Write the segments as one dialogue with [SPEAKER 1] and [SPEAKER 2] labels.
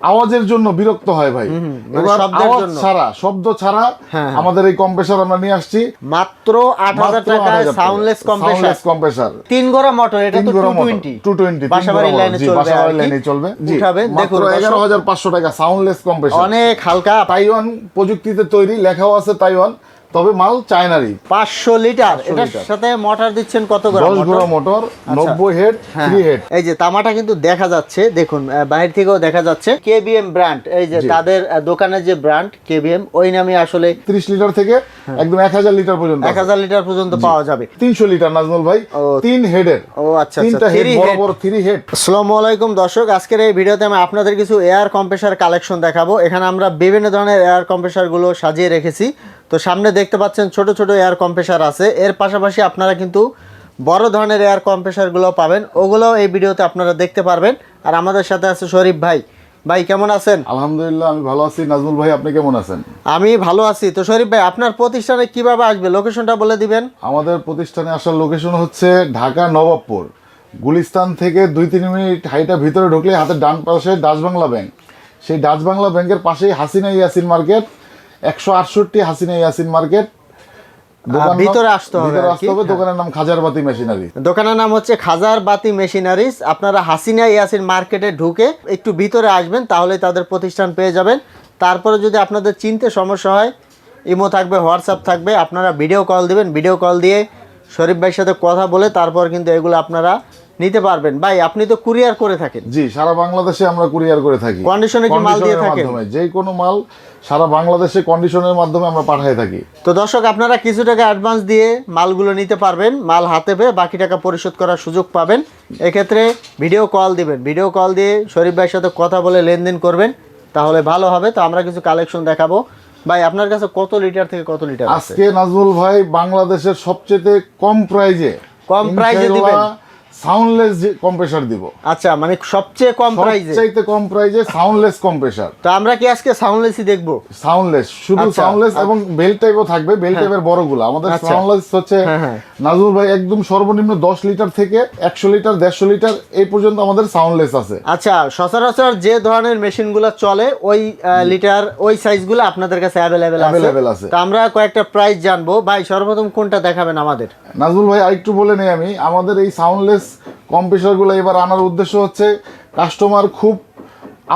[SPEAKER 1] আওয়াজের জন্য বিরক্ত হয় ভাই।
[SPEAKER 2] মানে
[SPEAKER 1] আওয়াজ ছাড়া শব্দ ছাড়া
[SPEAKER 2] হ্যাঁ।
[SPEAKER 1] আমাদের এই কম্প্রেসার আমরা নিয়ে আসছি।
[SPEAKER 2] মাত্র আট হাজার টাকায় সাউন্ডলেস কম্প্রেসার
[SPEAKER 1] কম্প্রেসার
[SPEAKER 2] তিন গোড়া মোটর এটা তো টু টোয়েন্টি
[SPEAKER 1] টু টোয়েন্টি
[SPEAKER 2] বাসাবাড়ির লাইনে চলবে আর
[SPEAKER 1] লাইনে চলবে।
[SPEAKER 2] উঠাবেন। দেখুন
[SPEAKER 1] এগারো হাজার পাঁচশো টাকা সাউন্ডলেস কম্প্রেসার
[SPEAKER 2] অনেক হালকা।
[SPEAKER 1] তাইওয়ান প্রযুক্তিতে তৈরি লেখাও আছে তাইওয়ান। তবে মাল চায়নারই।
[SPEAKER 2] পাঁচশো লিটার। এটার সাথে মোটর দিচ্ছেন কত
[SPEAKER 1] দশ
[SPEAKER 2] মোটর?
[SPEAKER 1] ঘোড়া মোটর নব্বই হেড
[SPEAKER 2] হ্যাঁ।
[SPEAKER 1] থ্রি হেড
[SPEAKER 2] এই যে তামাটা কিন্তু দেখা যাচ্ছে দেখুন বাইরে থেকেও দেখা যাচ্ছে। কেবিএম ব্র্যান্ড এই যে তাদের দোকানের যে ব্র্যান্ড কেবিএম ওই নামে আসলে
[SPEAKER 1] ত্রিশ লিটার থেকে একদম এক হাজার লিটার পর্যন্ত
[SPEAKER 2] এক হাজার লিটার পর্যন্ত পাওয়া যাবে।
[SPEAKER 1] তিনশো লিটার নাজমুল ভাই। তিন হেডের
[SPEAKER 2] ও আচ্ছা
[SPEAKER 1] তিনটা
[SPEAKER 2] আচ্ছা
[SPEAKER 1] হেড বড়
[SPEAKER 2] হেড
[SPEAKER 1] বড় থ্রি হেড
[SPEAKER 2] আসসালামু আলাইকুম দর্শক আজকের এই ভিডিওতে আমি আপনাদের কিছু এয়ার কম্প্রেসার কালেকশন দেখাবো। এখানে আমরা বিভিন্ন ধরনের এয়ার কম্প্রেসারগুলো সাজিয়ে রেখেছি। তো সামনে দেখতে পাচ্ছেন ছোট ছোট এয়ার কম্প্রেসার আছে। এর পাশাপাশি আপনারা কিন্তু বড় ধরনের এয়ার কম্প্রেসারগুলো পাবেন। ওগুলোও এই ভিডিওতে আপনারা দেখতে পারবেন। আর আমাদের সাথে আছে শরীফ ভাই। ভাই কেমন আছেন?
[SPEAKER 1] আলহামদুলিল্লাহ আমি ভালো আছি। নাজমুল ভাই আপনি কেমন আছেন?
[SPEAKER 2] আমি ভালো আছি। তো শরীফ ভাই আপনার প্রতিষ্ঠানে কীভাবে আসবে? লোকেশনটা বলে দিবেন।
[SPEAKER 1] আমাদের প্রতিষ্ঠানে আসার লোকেশন হচ্ছে ঢাকা নবাবপুর। গুলিস্তান থেকে দুই তিন মিনিট হাইটা ভিতরে ঢুকলে হাতের ডান পাশে ডাচ বাংলা ব্যাংক। সেই ডাচ বাংলা ব্যাংকের পাশেই হাসিনা ইয়াসিন মার্কেট। একশো আটষট্টি হাসিনা ইয়াসিন মার্কেট।
[SPEAKER 2] ভিতরে আসতে হবে
[SPEAKER 1] আসতে হবে। দোকানের নাম খাজারবাতি মেশিনারি।
[SPEAKER 2] দোকানের নাম হচ্ছে খাজার বাতি মেশিনারিজ। আপনারা হাসিনা ইয়াসিন মার্কেটে ঢুকে একটু ভিতরে আসবেন তাহলে তাদের প্রতিষ্ঠান পেয়ে যাবেন। তারপরে যদি আপনাদের চিনতে সমস্যা হয় ইমো থাকবে হোয়াটসঅ্যাপ থাকবে আপনারা ভিডিও কল দিবেন। ভিডিও কল দিয়ে শরীফ ভাইয়ের সাথে কথা বলে তারপর কিন্তু এগুলো আপনারা নিতে পারবেন। ভাই আপনি তো কুরিয়ার করে থাকেন।
[SPEAKER 1] জি সারা বাংলাদেশে আমরা কুরিয়ার করে থাকি।
[SPEAKER 2] কন্ডিশনে কি মাল দিয়ে থাকেন?
[SPEAKER 1] যে কোনো মাল সারা বাংলাদেশে কন্ডিশনের মাধ্যমে আমরা পাঠিয়ে থাকি।
[SPEAKER 2] তো দর্শক আপনারা কিছু টাকা অ্যাডভান্স দিয়ে মালগুলো নিতে পারবেন মাল হাতে পেয়ে বাকি টাকা পরিশোধ করার সুযোগ পাবেন। এক্ষেত্রে ভিডিও কল দিবেন। ভিডিও কল দিয়ে শরীফ ভাইয়ের সাথে কথা বলে লেনদেন করবেন তাহলে ভালো হবে। তো আমরা কিছু কালেকশন দেখাবো। ভাই আপনার কাছে কত লিটার থেকে কত লিটার আছে?
[SPEAKER 1] আজকে নাজমুল ভাই বাংলাদেশের সবচেয়ে কম প্রাইজে
[SPEAKER 2] কম এ দিবেন?
[SPEAKER 1] সাউন্ডলেস কম্প্রেসার দিব।
[SPEAKER 2] আচ্ছা মানে সবচেয়ে কম প্রাইসে
[SPEAKER 1] সবচাইতে কম প্রাইজে সাউন্ডলেস কম্প্রেসার
[SPEAKER 2] তো আমরা কি আজকে সাউন্ডলেসই দেখব?
[SPEAKER 1] সাউন্ডলেস শুধু
[SPEAKER 2] আচ্ছা,
[SPEAKER 1] সাউন্ডলেস এবং বেল টাইপও থাকবে বেল টাইপের বড়গুলো। আমাদের
[SPEAKER 2] আচ্ছা।
[SPEAKER 1] সাউন্ডলেস হচ্ছে
[SPEAKER 2] হ্যাঁ, হ্যাঁ।
[SPEAKER 1] নাজমুল ভাই একদম সর্বনিম্ন দশ লিটার থেকে একশো লিটার দেড়শো লিটার এই পর্যন্ত আমাদের সাউন্ডলেস আছে।
[SPEAKER 2] আচ্ছা সচরাচর যে ধরনের মেশিনগুলো চলে ওই লিটার ওই সাইজগুলো আপনাদের কাছে অ্যাভেলেবেল
[SPEAKER 1] আছে।
[SPEAKER 2] আছে। তো আমরা কয়েকটা প্রাইস জানব। ভাই সর্বপ্রথম কোনটা দেখাবেন আমাদের?
[SPEAKER 1] নাজমুল ভাই আরেকটু বলে নেই আমি। আমাদের এই সাউন্ডলেস কম্প্রেসারগুলো এবার আনার উদ্দেশ্য হচ্ছে কাস্টমার খুব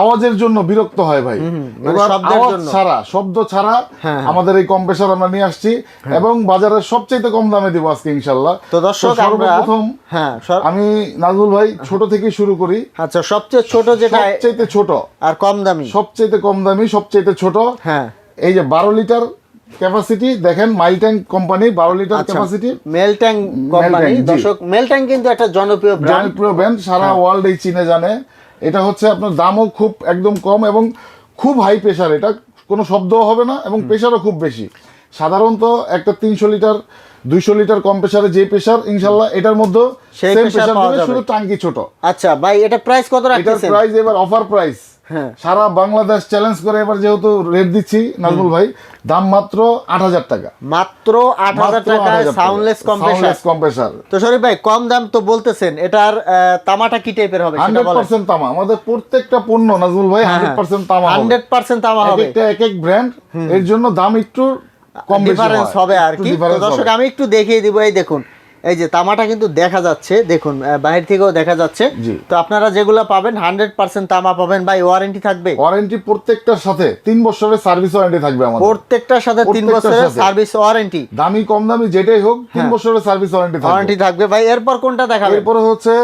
[SPEAKER 1] আওয়াজের জন্য বিরক্ত হয় ভাই।
[SPEAKER 2] মানে
[SPEAKER 1] এবার আওয়াজ ছাড়া শব্দ ছাড়া
[SPEAKER 2] হ্যাঁ।
[SPEAKER 1] আমাদের এই কম্প্রেসার আমরা নিয়ে আসছি এবং বাজারের সবচেয়ে কম দামে দিব আজকে ইনশাল্লাহ
[SPEAKER 2] তো দর্শক
[SPEAKER 1] সর্বপ্রথম
[SPEAKER 2] হ্যাঁ
[SPEAKER 1] আমি নাজমুল ভাই ছোট থেকে শুরু করি।
[SPEAKER 2] আচ্ছা সবচেয়ে ছোট যেটা
[SPEAKER 1] সবচেয়ে ছোট।
[SPEAKER 2] আর কম দামি।
[SPEAKER 1] সবচেয়ে কম দামি সবচেয়ে ছোট।
[SPEAKER 2] হ্যাঁ।
[SPEAKER 1] এই যে বারো লিটার ক্যাপাসিটি দেখেন মাইল ট্যাঙ্ক কোম্পানি বারো litre capacity
[SPEAKER 2] mail tank company দর্শক মেল ট্যাঙ্ক কিন্তু একটা জনপ্রিয়
[SPEAKER 1] জনপ্রিয় ব্র্যান্ড সারা
[SPEAKER 2] হ্যাঁ।
[SPEAKER 1] ওয়ার্ল্ড এই চীনে জানে। এটা হচ্ছে আপনার দামও খুব একদম কম এবং খুব হাই প্রেশার এটা কোনো শব্দও হবে না এবং প্রেশারও খুব বেশি। সাধারণত একটা তিনশো লিটার দুইশো লিটার কম প্রেশারে যে প্রেশার ইনশাল্লাহ এটার মধ্যে
[SPEAKER 2] সেই
[SPEAKER 1] সেম প্রেশার। শুধু টাঙ্কি ছোট।
[SPEAKER 2] আচ্ছা ভাই এটা প্রাইস কত
[SPEAKER 1] এটার
[SPEAKER 2] রাখতেছেন?
[SPEAKER 1] প্রাইস এবার অফার প্রাইস
[SPEAKER 2] হ্যাঁ।
[SPEAKER 1] সারা বাংলাদেশ চ্যালেঞ্জ করে এবার যেহেতু রেট দিচ্ছি নাজমুল ভাই দাম মাত্র আট হাজার টাকা।
[SPEAKER 2] মাত্র আট হাজার টাকায় সাউন্ডলেস কম্প্রেসার
[SPEAKER 1] কম্প্রেসার
[SPEAKER 2] তো শরীফ ভাই কম দাম তো বলতেছেন এটার তামাটা কি টাইপের হবে
[SPEAKER 1] হান্ড্রেড পার্সেন্ট তামা। আমাদের প্রত্যেকটা পণ্য নাজমুল ভাই হান্ড্রেড পার্সেন্ট তামা
[SPEAKER 2] হান্ড্রেড পার্সেন্ট তামা হবে।
[SPEAKER 1] এক এক ব্র্যান্ড এর জন্য দাম একটু কম
[SPEAKER 2] ডিফারেন্স হবে আর কি। তো দর্শক আমি একটু দেখিয়ে দিব এই দেখুন। এই যে তামাটা কিন্তু দেখা যাচ্ছে দেখুন বাহির থেকেও দেখা যাচ্ছে। তো আপনারা যেগুলো পাবেন হান্ড্রেড পার্সেন্ট তামা পাবেন। ভাই ওয়ারেন্টি থাকবে?
[SPEAKER 1] ওয়ারেন্টি প্রত্যেকটার সাথে তিন বছরের সার্ভিস ওয়ারেন্টি থাকবে আমাদের।
[SPEAKER 2] প্রত্যেকটার সাথে তিন বছরের সার্ভিস ওয়ারেন্টি
[SPEAKER 1] দামি কম দামি যেটাই হোক তিন
[SPEAKER 2] হ্যাঁ।
[SPEAKER 1] বছরের সার্ভিস ওয়ারেন্টি থাকবে।
[SPEAKER 2] ওয়ারেন্টি থাকবে। ভাই এরপর কোনটা দেখাবে
[SPEAKER 1] এরপর হচ্ছে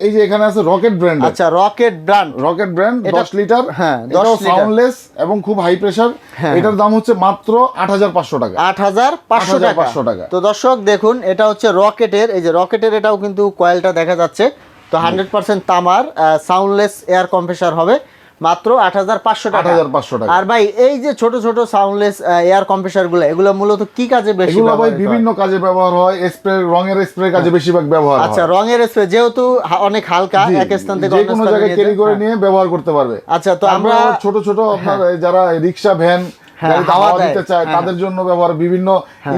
[SPEAKER 1] এই যে এখানে আছে রকেট ব্র্যান্ড
[SPEAKER 2] আচ্ছা রকেট ব্র্যান্ড
[SPEAKER 1] রকেট ব্র্যান্ড
[SPEAKER 2] এটা-
[SPEAKER 1] দশ লিটার
[SPEAKER 2] হ্যাঁ, 10
[SPEAKER 1] এটাও
[SPEAKER 2] লিটার।
[SPEAKER 1] সাউন্ডলেস এবং খুব হাই প্রেসার
[SPEAKER 2] হ্যাঁ।
[SPEAKER 1] এটার দাম হচ্ছে মাত্র আট হাজার পাঁচশো টাকা।
[SPEAKER 2] আট হাজার পাঁচশো টাকা।
[SPEAKER 1] 8,500 টাকা।
[SPEAKER 2] তো দর্শক দেখুন এটা হচ্ছে রকেটের এই যে রকেটের এটাও কিন্তু কয়েলটা দেখা যাচ্ছে। তো হান্ড্রেড পার্সেন্ট তামার সাউন্ডলেস এয়ার কম্প্রেসার হবে। মাত্র আট হাজার পাঁচশো টাকা।
[SPEAKER 1] 8,500 টাকা।
[SPEAKER 2] আর ভাই এই যে ছোট ছোট সাউন্ডলেস এয়ার কম্প্রেসারগুলো এগুলো মূলত কি কাজে বেশি
[SPEAKER 1] এগুলো ভাই বিভিন্ন কাজে ব্যবহার হয় স্প্রে রঙের স্প্রে কাজে বেশিরভাগ ব্যবহার হয়।
[SPEAKER 2] আচ্ছা রঙের স্প্রে যেহেতু অনেক হালকা এক স্থান থেকে অন্য
[SPEAKER 1] কোনো জায়গায় ক্যারি করে
[SPEAKER 2] হ্যাঁ।
[SPEAKER 1] নিয়ে ব্যবহার করতে পারবে।
[SPEAKER 2] আচ্ছা তো
[SPEAKER 1] আমরা ছোট ছোট আপনার যারা রিক্সা ভ্যান
[SPEAKER 2] হ্যাঁ,
[SPEAKER 1] গাড়িতে
[SPEAKER 2] হাওয়া
[SPEAKER 1] হাওয়া দিতে চায়
[SPEAKER 2] হ্যাঁ।
[SPEAKER 1] তাদের জন্য ব্যবহার বিভিন্ন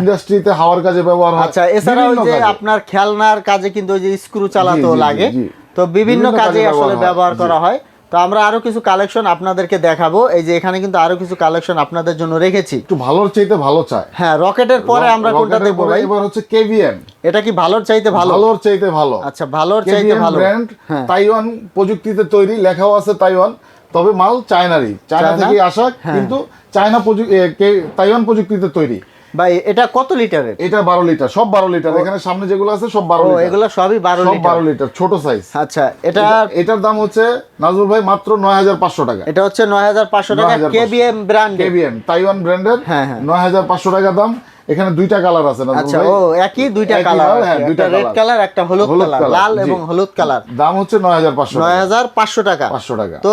[SPEAKER 1] ইন্ডাস্ট্রিতে হাওয়ার কাজে ব্যবহার হয়
[SPEAKER 2] আচ্ছা এছাড়াও যে আপনার খেলনার কাজে কিন্তু ওই যে স্ক্রু চালাতেও লাগে তো বিভিন্ন কাজে আসলে
[SPEAKER 1] ব্যবহার হয়।
[SPEAKER 2] করা হয়। তো আমরা আরও কিছু কালেকশন আপনাদেরকে দেখাবো। এই যে এখানে কিন্তু আরও কিছু কালেকশন আপনাদের জন্য রেখেছি।
[SPEAKER 1] একটু ভালোর চাইতে ভালো চায়
[SPEAKER 2] হ্যাঁ রকেটের পরে আমরা কোনটা দেখব ভাই?
[SPEAKER 1] এবার হচ্ছে কেভিএম
[SPEAKER 2] এটা কি ভালোর চাইতে ভালো?
[SPEAKER 1] ভালোর চাইতে ভালো।
[SPEAKER 2] আচ্ছা ভালোর চাইতে ভালো।
[SPEAKER 1] ব্র্যান্ড তাইওয়ান প্রযুক্তিতে তৈরি লেখাও আছে তাইওয়ান তবে মাল চায়নারই চায়না
[SPEAKER 2] চায়না?
[SPEAKER 1] থেকে আসা
[SPEAKER 2] হ্যাঁ।
[SPEAKER 1] কিন্তু চায়না প্রযুক্তি তাইওয়ান প্রযুক্তিতে তৈরি।
[SPEAKER 2] ভাই এটা কত লিটারের?
[SPEAKER 1] এটা বারো লিটার সব বারো লিটার। এখানে সামনে যেগুলো আছে সব বারো
[SPEAKER 2] ও
[SPEAKER 1] লিটার।
[SPEAKER 2] এগুলো সবই বারো
[SPEAKER 1] সব
[SPEAKER 2] লিটার।
[SPEAKER 1] বারো লিটার ছোট সাইজ
[SPEAKER 2] আচ্ছা এটা
[SPEAKER 1] এটার দাম হচ্ছে নাজমুল ভাই মাত্র নয় হাজার পাঁচশো টাকা।
[SPEAKER 2] এটা হচ্ছে নয় হাজার পাঁচশো টাকা
[SPEAKER 1] 9,500
[SPEAKER 2] কেবিএম ব্র্যান্ড
[SPEAKER 1] কেবিএম তাইওয়ান ব্র্যান্ডের
[SPEAKER 2] হ্যাঁ, হ্যাঁ।
[SPEAKER 1] নয় হাজার পাঁচশো টাকা দাম। এখানে দুইটা কালার আছে নাজরুল
[SPEAKER 2] আচ্ছা ও একই দুইটা কালার
[SPEAKER 1] হ্যাঁ, দুইটা
[SPEAKER 2] রেড কালার। একটা হলুদ কালার লাল এবং হলুদ কালার।
[SPEAKER 1] দাম হচ্ছে নয় হাজার পাঁচশো
[SPEAKER 2] নয় হাজার পাঁচশো টাকা।
[SPEAKER 1] পাঁচশো টাকা।
[SPEAKER 2] তো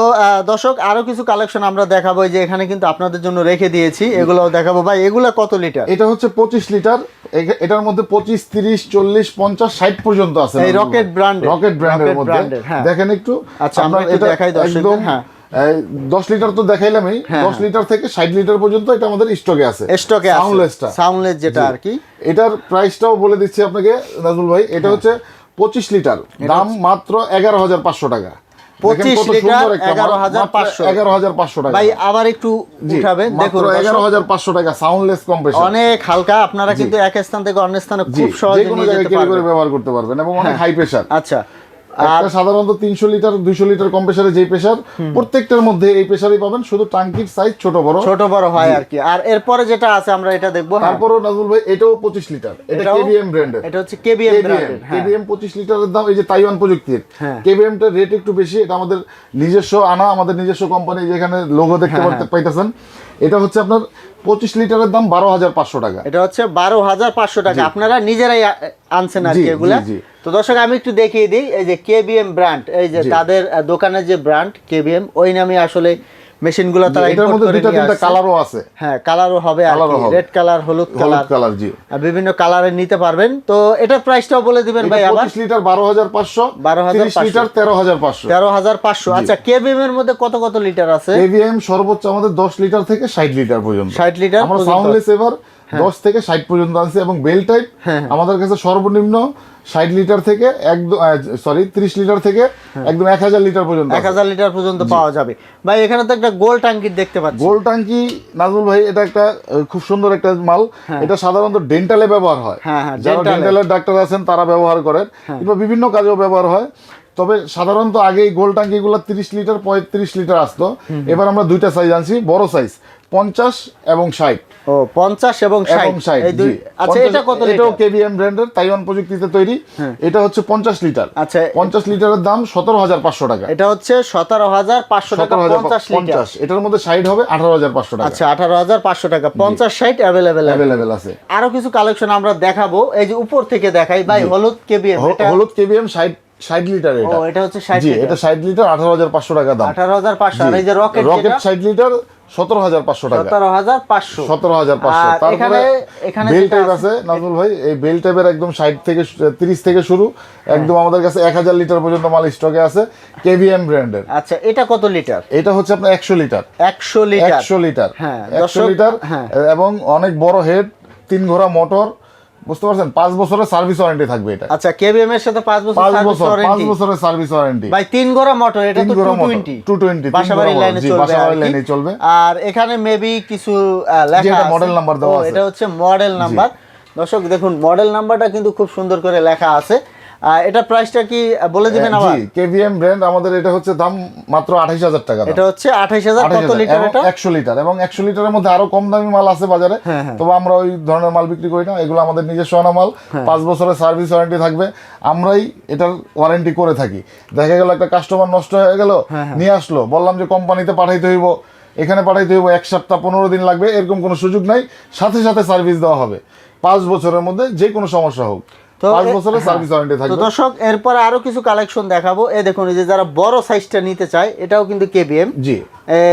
[SPEAKER 2] দর্শক আরও কিছু কালেকশন আমরা দেখাবো এই যে এখানে কিন্তু আপনাদের জন্য রেখে দিয়েছি এগুলো দেখাবো। ভাই এগুলো কত লিটার
[SPEAKER 1] এটা হচ্ছে পঁচিশ লিটার এটার মধ্যে পঁচিশ তিরিশ চল্লিশ পঞ্চাশ ষাট পর্যন্ত আছে
[SPEAKER 2] এই রকেট এর।
[SPEAKER 1] রকেট ব্র্যান্ডের মধ্যে
[SPEAKER 2] হ্যাঁ।
[SPEAKER 1] দেখেন একটু।
[SPEAKER 2] আচ্ছা, আমরা একটু দেখাই
[SPEAKER 1] একদম
[SPEAKER 2] হ্যাঁ।
[SPEAKER 1] এই, দশ লিটার তো দেখাইলামই।
[SPEAKER 2] হ্যাঁ,
[SPEAKER 1] দশ লিটার থেকে ষাট লিটার পর্যন্ত এটা আমাদের স্টকে আছে।
[SPEAKER 2] স্টকে
[SPEAKER 1] সাউন্ডলেসটা
[SPEAKER 2] সাউন্ডলেস যেটা আর কি।
[SPEAKER 1] এটার প্রাইসটাও বলে দিচ্ছি আপনাকে নাজুল ভাই। এটা
[SPEAKER 2] হ্যাঁ।
[SPEAKER 1] হচ্ছে পঁচিশ লিটার। দাম মাত্র এগারো হাজার পাঁচশো টাকা।
[SPEAKER 2] 25 লিটার, 11,500
[SPEAKER 1] এগারো হাজার পাঁচশো। টাকা।
[SPEAKER 2] ভাই আবার একটু উঠাবেন। দেখুন
[SPEAKER 1] এগারো হাজার পাঁচশো টাকা সাউন্ডলেস কম্প্রেসর
[SPEAKER 2] অনেক হালকা। আপনারা কিন্তু এক স্থান থেকে অন্য স্থানে খুব সহজে
[SPEAKER 1] কোনো জায়গায় ক্যারি করে ব্যবহার করতে পারবেন এবং অনেক হাই প্রেসার
[SPEAKER 2] আচ্ছা।
[SPEAKER 1] একটা সাধারণত তিনশো লিটার দুইশো লিটার কম্প্রেসারে যেই প্রেসার প্রত্যেকটার মধ্যে এই প্রেসারই পাবেন শুধু টাঙ্কির সাইজ ছোট বড়।
[SPEAKER 2] ছোট বড় হয় আর কি। আর এরপরে যেটা আছে আমরা এটা দেখব হ্যাঁ।
[SPEAKER 1] তারপরও নাজুল ভাই এটাও পঁচিশ লিটার। এটা কেবিএম ব্র্যান্ডের
[SPEAKER 2] এটা হচ্ছে কেবিএম
[SPEAKER 1] কেবিএম
[SPEAKER 2] হ্যাঁ।
[SPEAKER 1] পঁচিশ লিটারের দাম এই যে তাইওয়ান প্রযুক্তির।
[SPEAKER 2] হ্যাঁ।
[SPEAKER 1] কেবিএম টার রেট একটু বেশি এটা আমাদের নিজস্ব আনা আমাদের নিজস্ব কোম্পানি যেখানে লোগো দেখতে
[SPEAKER 2] হ্যাঁ,
[SPEAKER 1] পাইতেছেন। এটা হচ্ছে আপনার পঁচিশ লিটারের দাম বারো হাজার পাঁচশো টাকা।
[SPEAKER 2] এটা হচ্ছে বারো হাজার পাঁচশো টাকা। আপনারা নিজেরাই আনছেন আর কি এগুলা। তো দর্শক আমি একটু দেখিয়ে দিই এই যে কেবিএম ব্র্যান্ড এই যে তাদের দোকানের যে ব্র্যান্ড কেবিএম ওই নামে আসলে মেশিনগুলো তারা
[SPEAKER 1] এটার মধ্যে দুইটা তিনটা কালারও আছে।
[SPEAKER 2] হ্যাঁ কালারও হবে আর রেড কালার হলুদ কালার
[SPEAKER 1] কালার জি।
[SPEAKER 2] বিভিন্ন কালারে নিতে পারবেন। তো এটার প্রাইসটাও বলে দিবেন ভাই আবার।
[SPEAKER 1] পঁচিশ লিটার বারো হাজার পাঁচশো
[SPEAKER 2] 12,500
[SPEAKER 1] লিটার তেরো হাজার পাঁচশো।
[SPEAKER 2] তেরো হাজার পাঁচশো। আচ্ছা কেবিএম এর মধ্যে কত কত লিটার আছে?
[SPEAKER 1] এভিএম সর্বোচ্চ আমাদের দশ লিটার থেকে ষাট লিটার পর্যন্ত।
[SPEAKER 2] ষাট লিটার
[SPEAKER 1] আমরা সাউন্ডলেস এবার দশ থেকে ষাট পর্যন্ত আনছি এবং বেল টাইপ
[SPEAKER 2] হ্যাঁ,
[SPEAKER 1] আমাদের কাছে সর্বনিম্ন ষাট লিটার থেকে একদম সরি ত্রিশ লিটার থেকে একদম এক হাজার লিটার পর্যন্ত
[SPEAKER 2] এক হাজার লিটার পর্যন্ত পাওয়া যাবে। ভাই এখানে তো একটা গোল টাঙ্কির দেখতে পাচ্ছি।
[SPEAKER 1] গোল টাঙ্কি নাজমুল ভাই এটা একটা খুব সুন্দর একটা মাল। এটা সাধারণত ডেন্টালে ব্যবহার হয়।
[SPEAKER 2] হ্যাঁ, হ্যাঁ,
[SPEAKER 1] যারা ডেন্টালের ডাক্তার আছেন তারা ব্যবহার করেন। কিংবা বিভিন্ন কাজেও ব্যবহার হয়। তবে সাধারণত আগে এই গোল টাঙ্কিগুলো তিরিশ লিটার পঁয়ত্রিশ লিটার আসতো। এবার আমরা দুইটা সাইজ আনছি বড় সাইজ পঞ্চাশ এবং ষাট।
[SPEAKER 2] ও পঞ্চাশ এবং
[SPEAKER 1] ষাট।
[SPEAKER 2] আচ্ছা এটা কত
[SPEAKER 1] এটাও কেবিএম ব্র্যান্ডের তাইওয়ান প্রযুক্তিতে তৈরি। এটা হচ্ছে পঞ্চাশ লিটার।
[SPEAKER 2] আচ্ছা
[SPEAKER 1] পঞ্চাশ লিটারের দাম সতেরো হাজার পাঁচশো টাকা।
[SPEAKER 2] এটা হচ্ছে সতেরো হাজার পাঁচশো টাকা পঞ্চাশ
[SPEAKER 1] পঞ্চাশ। এটার মধ্যে সাইড হবে আঠারো হাজার পাঁচশো টাকা।
[SPEAKER 2] আচ্ছা আঠারো হাজার পাঁচশো টাকা পঞ্চাশ ষাট অ্যাভেলেবেল
[SPEAKER 1] অ্যাভেলেবেল আছে।
[SPEAKER 2] আরও কিছু কালেকশন আমরা দেখাবো। এই যে উপর থেকে দেখাই ভাই হলুদ কেবিএম
[SPEAKER 1] হলুদ কেবিএম ষাট ষাট লিটার
[SPEAKER 2] ও
[SPEAKER 1] এটা
[SPEAKER 2] এটা হচ্ছে ষাট
[SPEAKER 1] জি এটা ষাট লিটার আঠারো হাজার পাঁচশো টাকা দাম।
[SPEAKER 2] আঠারো হাজার পাঁচশো আর এই যে রকেট
[SPEAKER 1] রকেট ষাট লিটার সতেরো হাজার পাঁচশো টাকা।
[SPEAKER 2] সতেরো হাজার পাঁচশো।
[SPEAKER 1] সতেরো হাজার পাঁচশো।
[SPEAKER 2] আর
[SPEAKER 1] তারপরে
[SPEAKER 2] এখানে- এখানে
[SPEAKER 1] বেল টাইপ আছে নাজমুল ভাই এই বেল টাইপের একদম ষাট থেকে তিরিশ থেকে শুরু।
[SPEAKER 2] হ্যাঁ।
[SPEAKER 1] একদম আমাদের কাছে এক হাজার লিটার পর্যন্ত মাল স্টকে আছে কেভিএম ব্র্যান্ডের।
[SPEAKER 2] আচ্ছা এটা কত লিটার?
[SPEAKER 1] এটা হচ্ছে আপনার একশো লিটার।
[SPEAKER 2] একশো লিটার।
[SPEAKER 1] একশো লিটার।
[SPEAKER 2] হ্যাঁ,
[SPEAKER 1] একশো
[SPEAKER 2] দর্শক,
[SPEAKER 1] লিটার
[SPEAKER 2] হ্যাঁ।
[SPEAKER 1] এবং অনেক বড় হেড তিন ঘোড়া মোটর বুঝতে পারছেন? পাঁচ বছরের সার্ভিস ওয়ারেন্টি থাকবে এটা।
[SPEAKER 2] আচ্ছা কেবিএম এর সাথে পাঁচ বছর
[SPEAKER 1] পাঁচ বছর পাঁচ বছরের সার্ভিস ওয়ারেন্টি
[SPEAKER 2] ভাই তিন গড়া মোটর এটা তো টু টোয়েন্টি
[SPEAKER 1] 220
[SPEAKER 2] টোয়েন্টি
[SPEAKER 1] বাসাবাড়ি
[SPEAKER 2] লাইনে চলবে বাসাবাড়ি
[SPEAKER 1] লাইনে চলবে।
[SPEAKER 2] আর এখানে মেবি কিছু লেখা
[SPEAKER 1] মডেল নাম্বার দেওয়া আছে।
[SPEAKER 2] এটা হচ্ছে মডেল নাম্বার দর্শক দেখুন মডেল নাম্বারটা কিন্তু খুব সুন্দর করে লেখা আছে। এটা প্রাইসটা কি বলে দিবেন আবার?
[SPEAKER 1] জি কেভিএম ব্র্যান্ড আমাদের এটা হচ্ছে দাম মাত্র আঠাইশ হাজার টাকা
[SPEAKER 2] এটা হচ্ছে আঠাইশ হাজার
[SPEAKER 1] 28,000
[SPEAKER 2] কত লিটার এটা?
[SPEAKER 1] 100 লিটার এবং একশো লিটারের মধ্যে আরও কম দামি মাল আছে বাজারে।
[SPEAKER 2] হ্যাঁ, হ্যাঁ।
[SPEAKER 1] তবে আমরা ওই ধরনের মাল বিক্রি করি না এগুলো আমাদের নিজস্ব আনা মাল।
[SPEAKER 2] হ্যাঁ।
[SPEAKER 1] পাঁচ বছরের সার্ভিস ওয়ারেন্টি থাকবে। আমরাই এটার ওয়ারেন্টি করে থাকি। দেখা গেল একটা কাস্টমার নষ্ট হয়ে গেল
[SPEAKER 2] হ্যাঁ,
[SPEAKER 1] নিয়ে আসলো। বললাম যে কোম্পানিতে পাঠাইতে হইব। এখানে পাঠাইতে হইব এক সপ্তাহ পনেরো দিন লাগবে এরকম কোনো সুযোগ নাই। সাথে সাথে সার্ভিস দেওয়া হবে। পাঁচ বছরের মধ্যে যে কোনো সমস্যা হোক।
[SPEAKER 2] তো
[SPEAKER 1] বছরের
[SPEAKER 2] হ্যাঁ।
[SPEAKER 1] সার্ভিস ওয়ারেন্টি থাকবে।
[SPEAKER 2] দর্শক এরপরে আরও কিছু কালেকশন দেখাবো। এই দেখুন এই যে যারা বড় সাইজটা নিতে চায় এটাও কিন্তু কেবিএম
[SPEAKER 1] জি।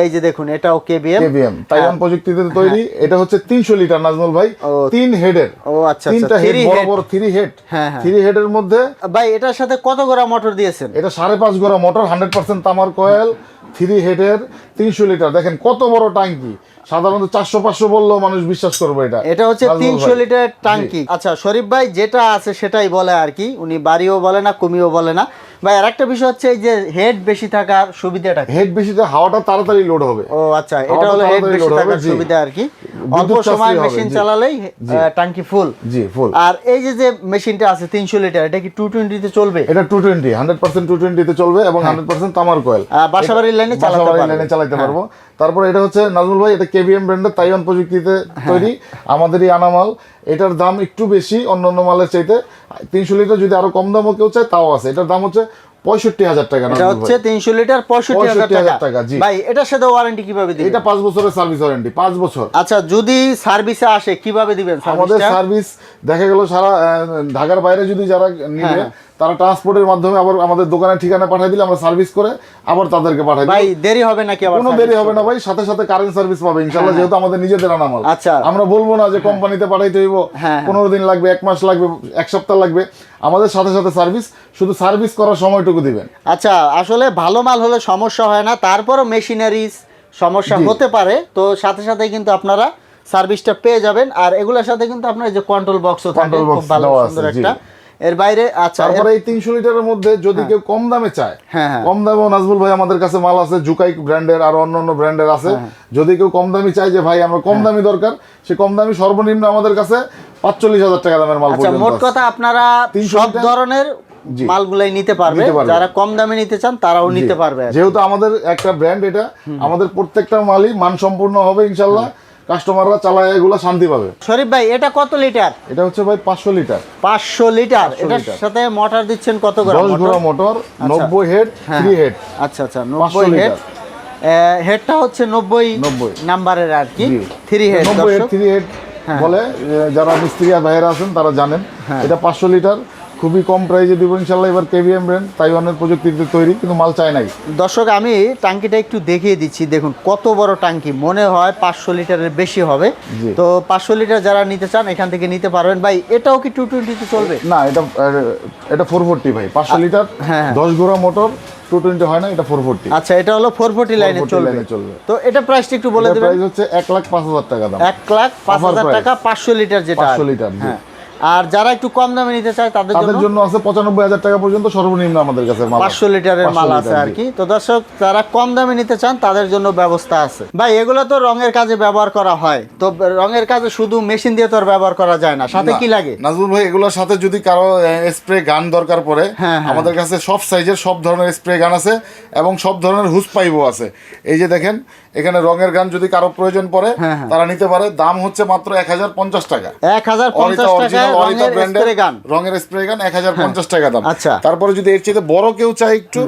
[SPEAKER 2] এই যে দেখুন এটাও কেবিএম
[SPEAKER 1] কেভিএম তাইওয়ান প্রযুক্তিতে তৈরি। এটা হচ্ছে তিনশো লিটার নাজমুল ভাই। তিন হেডের
[SPEAKER 2] ও আচ্ছা
[SPEAKER 1] তিনটা
[SPEAKER 2] আচ্ছা
[SPEAKER 1] হেড বড় বড় থ্রি হেড
[SPEAKER 2] হ্যাঁ, হ্যাঁ।
[SPEAKER 1] থ্রি হেডের মধ্যে
[SPEAKER 2] ভাই এটার সাথে কত গোড়া মোটর দিয়েছেন?
[SPEAKER 1] এটা সাড়ে পাঁচ গোড়া মোটর হান্ড্রেড পার্সেন্ট তামার কয়েল থ্রি হেডের তিনশো লিটার। দেখেন কত বড় টাঙ্কি সাধারণত চারশো পাঁচশো বললেও মানুষ বিশ্বাস করবে এটা।
[SPEAKER 2] এটা হচ্ছে তিনশো লিটার টাঙ্কি। আচ্ছা শরীফ ভাই যেটা আছে সেটাই বলে আর কি। উনি বাড়িও বলে না কমিও বলে না। ভাই আর একটা বিষয় হচ্ছে এই যে হেড বেশি থাকার সুবিধাটা?
[SPEAKER 1] হেড বেশিতে হাওয়াটা তাড়াতাড়ি লোড হবে।
[SPEAKER 2] ও আচ্ছা এটা হলো হেড বেশি থাকার সুবিধা আর কি। অল্প সময় মেশিন চালালেই ট্যাঙ্কি ফুল
[SPEAKER 1] জি ফুল
[SPEAKER 2] আর এই যে যে মেশিনটা আছে তিনশো লিটার এটা কি টু টোয়েন্টিতে চলবে?
[SPEAKER 1] এটা two twenty hundred percent two টোয়েন্টিতে চলবে এবং হান্ড্রেড পার্সেন্ট তামার কয়েল
[SPEAKER 2] বাসাবাড়ির লাইনে চালাতে
[SPEAKER 1] বাসাবাড়ির লাইনে চালাতে পারব। তারপরে এটা হচ্ছে নাজমুল ভাই এটা কেবিএম ব্র্যান্ডের তাইওয়ান প্রযুক্তিতে
[SPEAKER 2] হ্যাঁ।
[SPEAKER 1] তৈরি আমাদেরই আনামাল। এটার দাম একটু বেশি অন্য অন্য মালের চাইতে। তিনশো লিটার যদি আরও কম দামও কেউ চায় তাও আছে। এটার দাম হচ্ছে পঁয়ষট্টি হাজার টাকা
[SPEAKER 2] এটা হচ্ছে তিনশো লিটার পঁয়ষট্টি হাজার টাকা।
[SPEAKER 1] জি।
[SPEAKER 2] ভাই এটার সাথে ওয়ারেন্টি কীভাবে দিবেন?
[SPEAKER 1] এটা পাঁচ বছরের সার্ভিস ওয়ারেন্টি পাঁচ বছর।
[SPEAKER 2] আচ্ছা যদি সার্ভিসে আসে কীভাবে দিবেন
[SPEAKER 1] আমাদের সার্ভিস দেখা গেল সারা ঢাকার বাইরে যদি যারা নিবে
[SPEAKER 2] হ্যাঁ।
[SPEAKER 1] তারা ট্রান্সপোর্টের মাধ্যমে আবার আমাদের দোকানের ঠিকানা পাঠিয়ে দিলে আমরা সার্ভিস করে আবার তাদেরকে পাঠাই
[SPEAKER 2] ভাই দেরি হবে নাকি আবার
[SPEAKER 1] কোনো দেরি হবে না ভাই সাথে সাথে কারেন্ট সার্ভিস পাবে ইনশাল্লাহ যেহেতু আমাদের নিজেদের আনামাল।
[SPEAKER 2] আচ্ছা।
[SPEAKER 1] আমরা বলব না যে কোম্পানিতে পাঠাইতে হইব
[SPEAKER 2] হ্যাঁ।
[SPEAKER 1] পনেরো দিন লাগবে এক মাস লাগবে এক সপ্তাহ লাগবে। আমাদের সাথে সাথে সার্ভিস শুধু সার্ভিস করার সময়টুকু দিবেন।
[SPEAKER 2] আচ্ছা আসলে ভালো মাল হলে সমস্যা হয় না তারপরও মেশিনারিজ সমস্যা হতে পারে তো সাথে সাথে কিন্তু আপনারা সার্ভিসটা পেয়ে যাবেন। আর এগুলোর সাথে কিন্তু আপনার যে কন্ট্রোল বক্সও থাকে খুব ভালো সুন্দর একটা এর বাইরে আচ্ছা
[SPEAKER 1] তারপরে এই তিনশো লিটারের মধ্যে যদি কেউ কম দামে চায়
[SPEAKER 2] হ্যাঁ, হ্যাঁ।
[SPEAKER 1] কম দামেও নাজবুল ভাই আমাদের কাছে মাল আছে জুকাই ব্র্যান্ডের আর অন্য অন্য ব্র্যান্ডের আছে।
[SPEAKER 2] হ্যাঁ,
[SPEAKER 1] যদি কেউ কম দামি চায় যে ভাই আমরা কম দামি দরকার সে কম দামি সর্বনিম্ন আমাদের কাছে পাঁচচল্লিশ হাজার টাকা দামের মাল
[SPEAKER 2] আচ্ছা মোট কথা আপনারা
[SPEAKER 1] 300
[SPEAKER 2] সব ধরনের। মালগুলাই নিতে পারবে। যারা কম দামে নিতে চান তারাও নিতে পারবে।
[SPEAKER 1] যেহেতু আমাদের একটা ব্র্যান্ড এটা আমাদের প্রত্যেকটা মালই মানসম্পূর্ণ হবে ইনশাল্লাহ। কাস্টমাররা চালায় এগুলো শান্তি পাবে।
[SPEAKER 2] শরীফ ভাই এটা কত লিটার?
[SPEAKER 1] এটা হচ্ছে ভাই পাঁচশো লিটার।
[SPEAKER 2] পাঁচশো লিটার?
[SPEAKER 1] 500
[SPEAKER 2] এটার সাথে মোটর দিচ্ছেন কত গ্রাম
[SPEAKER 1] দশ
[SPEAKER 2] মোটর?
[SPEAKER 1] ঘোড়া মোটর নব্বই হেড
[SPEAKER 2] হ্যাঁ।
[SPEAKER 1] থ্রি হেড
[SPEAKER 2] আচ্ছা আচ্ছা
[SPEAKER 1] 500
[SPEAKER 2] নব্বই হেড হেডটা হচ্ছে নব্বই
[SPEAKER 1] 90
[SPEAKER 2] নাম্বারের আর কি। থ্রি হেড
[SPEAKER 1] নব্বই হেড থ্রি হেড
[SPEAKER 2] হ্যাঁ।
[SPEAKER 1] বলে যারা মিস্ত্রিয়া ভাইয়েরা আছেন তারা জানেন। এটা পাঁচশো লিটার। খুবই কম প্রাইজে দিব ইনশাল্লাহ। এবার কেভিএম ব্র্যান্ড তাইওয়ানের প্রযুক্তিতে তৈরি কিন্তু মাল চায় নাই।
[SPEAKER 2] দর্শক আমি টাঙ্কিটা একটু দেখিয়ে দিচ্ছি। দেখুন কত বড় টাঙ্কি। মনে হয় পাঁচশো লিটারের বেশি হবে। তো পাঁচশো লিটার যারা নিতে চান এখান থেকে নিতে পারবেন। ভাই এটাও কি টু টোয়েন্টিতে চলবে?
[SPEAKER 1] না এটা এটা ফোর ফোরটি ভাই। পাঁচশো লিটার
[SPEAKER 2] হ্যাঁ, হ্যাঁ।
[SPEAKER 1] দশ ঘোড়া মোটর টু টোয়েন্টি হয় না এটা ফোর ফোরটি
[SPEAKER 2] আচ্ছা এটা হলো ফোর ফোর্টি লাইনে
[SPEAKER 1] 440
[SPEAKER 2] চলবে।
[SPEAKER 1] চলবে।
[SPEAKER 2] তো এটা প্রাইসটা একটু বলে দেবেন।
[SPEAKER 1] প্রাইস হচ্ছে এক লাখ পাঁচ হাজার টাকা দাম।
[SPEAKER 2] এক লাখ পাঁচ হাজার টাকা পাঁচশো লিটার যেটা
[SPEAKER 1] 500
[SPEAKER 2] আর কি।
[SPEAKER 1] লিটার,
[SPEAKER 2] হ্যাঁ। আর যারা একটু কম দামে নিতে চায় তাদের
[SPEAKER 1] তাদের
[SPEAKER 2] জন্য
[SPEAKER 1] আছে পঁচানব্বই হাজার টাকা পর্যন্ত সর্বনিম্ন আমাদের কাছে
[SPEAKER 2] পাঁচশো লিটারের মাল আছে আর কি। তো দর্শক যারা কম দামে নিতে চান তাদের জন্য ব্যবস্থা আছে। ভাই এগুলো তো রঙের কাজে ব্যবহার করা হয়। তো রঙের কাজে শুধু মেশিন দিয়ে তো আর ব্যবহার করা যায় না। সাথে কি লাগে?
[SPEAKER 1] নাজমুল ভাই এগুলোর সাথে যদি কারও স্প্রে গান দরকার পড়ে
[SPEAKER 2] হ্যাঁ, হ্যাঁ।
[SPEAKER 1] আমাদের কাছে সব সাইজের সব ধরনের স্প্রে গান আছে এবং সব ধরনের হুস পাইপও আছে। এই যে দেখেন এখানে রঙের গান যদি কারও প্রয়োজন পড়ে
[SPEAKER 2] হ্যাঁ।
[SPEAKER 1] তারা নিতে পারে। দাম হচ্ছে মাত্র এক হাজার পঞ্চাশ টাকা।
[SPEAKER 2] এক হাজার পঞ্চাশ টাকায়
[SPEAKER 1] ব্র্যান্ডের রঙের স্প্রে গান এক হাজার পঞ্চাশ টাকা দাম।
[SPEAKER 2] আচ্ছা।
[SPEAKER 1] তারপরে যদি এর চেয়ে বড় কেউ চায় একটু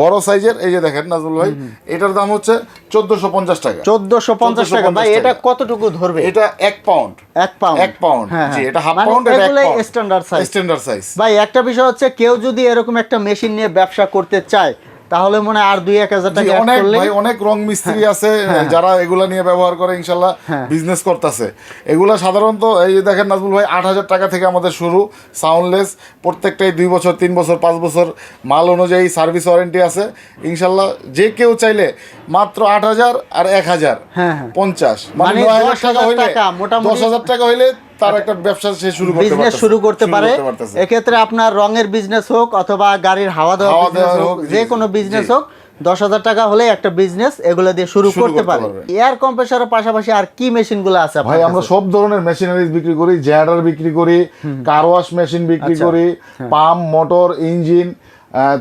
[SPEAKER 1] বড় সাইজের এই যে দেখেন নাজমুল ভাই এটার দাম হচ্ছে চোদ্দশো পঞ্চাশ টাকা।
[SPEAKER 2] চোদ্দশো পঞ্চাশ টাকা। ভাই এটা কতটুকু ধরবে?
[SPEAKER 1] এটা এক পাউন্ড
[SPEAKER 2] এক পাউন্ড
[SPEAKER 1] এক পাউন্ড
[SPEAKER 2] হ্যাঁ,
[SPEAKER 1] জি
[SPEAKER 2] হ্যাঁ।
[SPEAKER 1] এটা half pound pound
[SPEAKER 2] standard size।
[SPEAKER 1] Standard size
[SPEAKER 2] ভাই একটা বিষয় হচ্ছে কেউ যদি এরকম একটা মেশিন নিয়ে ব্যবসা করতে চায় তাহলে মনে আর দুই এক হাজার টাকা
[SPEAKER 1] অনেক ভাই অনেক রং মিস্ত্রি আছে যারা এগুলা নিয়ে ব্যবহার করে ইনশাল্লাহ
[SPEAKER 2] হ্যাঁ।
[SPEAKER 1] বিজনেস করতেছে। এগুলা সাধারণত এই দেখেন নাজমুল ভাই আট হাজার টাকা থেকে আমাদের শুরু সাউন্ডলেস প্রত্যেকটাই দুই বছর তিন বছর পাঁচ বছর মাল অনুযায়ী সার্ভিস ওয়ারেন্টি আছে। ইনশাল্লাহ যে কেউ চাইলে মাত্র আট হাজার আর এক হাজার
[SPEAKER 2] হ্যাঁ, হ্যাঁ।
[SPEAKER 1] পঞ্চাশ। মানে
[SPEAKER 2] মানে
[SPEAKER 1] নয় হাজার
[SPEAKER 2] 10,000
[SPEAKER 1] টাকা হইলে দশ হাজার টাকা হইলে তার একটা ব্যবসা সে শুরু করতে
[SPEAKER 2] বিজনেস শুরু করতে পারে। এক্ষেত্রে আপনার রঙের বিজনেস হোক অথবা গাড়ির হাওয়া দেওয়া হোক যে কোনো বিজনেস হোক দশ হাজার টাকা হলে একটা বিজনেস এগুলো দিয়ে শুরু করতে পারে। এয়ার কম্প্রেসারের পাশাপাশি আর কি মেশিনগুলো আছে
[SPEAKER 1] ভাই আমরা সব ধরনের মেশিনারিজ বিক্রি করি জেনারেটর বিক্রি করি কার ওয়াশ মেশিন বিক্রি
[SPEAKER 2] আচ্ছা।
[SPEAKER 1] করি পাম্প মোটর ইঞ্জিন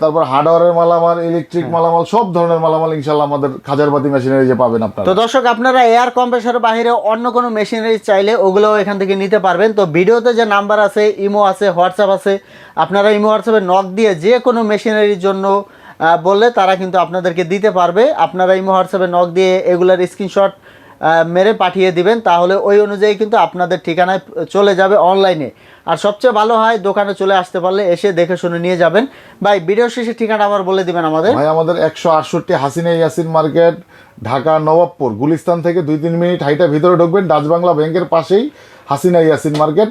[SPEAKER 1] তারপর হার্ডওয়ারের মালামাল ইলেকট্রিক
[SPEAKER 2] হ্যাঁ।
[SPEAKER 1] মালামাল সব ধরনের মালামাল ইনশাল্লাহ আমাদের খাজারবাতি মেশিনারি যে পাবেন আপনারা।
[SPEAKER 2] তো দর্শক আপনারা এয়ার কম্প্রেসারের বাইরে অন্য কোনো মেশিনারি চাইলে ওগুলোও এখান থেকে নিতে পারবেন। তো ভিডিওতে যে নাম্বার আছে ইমো আছে হোয়াটসঅ্যাপ আছে আপনারা ইমো হোয়াটসঅ্যাপে নক দিয়ে যে কোনো মেশিনারির জন্য বললে তারা কিন্তু আপনাদেরকে দিতে পারবে। আপনারা ইমো হোয়াটসঅ্যাপে নক দিয়ে এগুলার স্ক্রিনশট মেরে পাঠিয়ে দিবেন, তাহলে ওই অনুযায়ী কিন্তু আপনাদের ঠিকানায় চলে যাবে অনলাইনে। আর সবচেয়ে ভালো হয়, দোকানে চলে আসতে পারলে এসে দেখে শুনে নিয়ে যাবেন। ভাই ভিডিও শেষে ঠিকানা আবার বলে দিবেন আমাদের।
[SPEAKER 1] ভাই, আমাদের একশো আটষট্টি হাসিনা ইয়াসিন মার্কেট, ঢাকা, নবাবপুর। গুলিস্তান থেকে দুই তিন মিনিট হাইটা ভিতরে ঢুকবেন, ডাচ বাংলা ব্যাংকের পাশেই হাসিনা ইয়াসিন মার্কেট।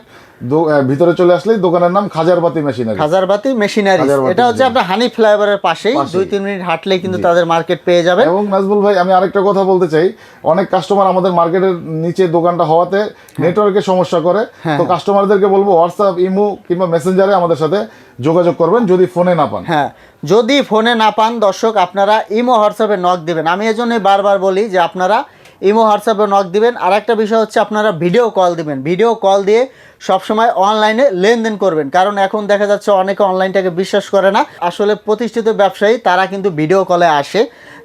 [SPEAKER 1] ভিতরে চলে আসলেই দোকানের নাম খাজারবাতি মেশিনারি।
[SPEAKER 2] হাজারবাতি মেশিনারি। এটা হচ্ছে আপনার হানি ফ্লাইওভারের পাশেই। দুই তিন মিনিট হাঁটলে কিন্তু তাদের মার্কেট পেয়ে যাবে
[SPEAKER 1] এবং নাজবুল ভাই আমি আরেকটা কথা বলতে চাই। অনেক কাস্টমার আমাদের মার্কেটের নিচে দোকানটা হওয়াতে নেটওয়ার্কের সমস্যা করে।
[SPEAKER 2] হ্যাঁ,
[SPEAKER 1] তো কাস্টমারদেরকে বলব হোয়াটসঅ্যাপ ইমো কিংবা মেসেঞ্জারে আমাদের সাথে যোগাযোগ করবেন যদি ফোনে না পান।
[SPEAKER 2] হ্যাঁ যদি ফোনে না পান দর্শক আপনারা ইমো হোয়াটসঅ্যাপে নক দিবেন। আমি এজন্যই বারবার বলি যে আপনারা ইমো, হোয়াটসঅ্যাপে নক দিবেন। আর একটা বিষয় হচ্ছে আপনারা ভিডিও কল দিবেন। ভিডিও কল দিয়ে সবসময় অনলাইনে লেনদেন করবেন। কারণ এখন দেখা যাচ্ছে অনেকে অনলাইনটাকে বিশ্বাস করে না। আসলে প্রতিষ্ঠিত ব্যবসায়ী, তারা কিন্তু ভিডিও কলে আসে।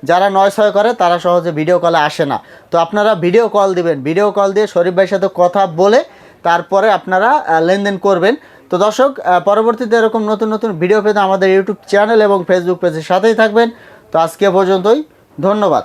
[SPEAKER 2] যারা নয় ছয় করে, তারা সহজে ভিডিও কলে আসে না। তো আপনারা ভিডিও কল দিবেন। ভিডিও কল দিয়ে শরীফ ভাইয়ের সাথে কথা বলে তারপরে আপনারা লেনদেন করবেন। তো দর্শক পরবর্তীতে এরকম নতুন নতুন ভিডিও পেতে আমাদের ইউটিউব চ্যানেল এবং ফেসবুক পেজের সাথেই থাকবেন। তো আজকে পর্যন্তই। ধন্যবাদ।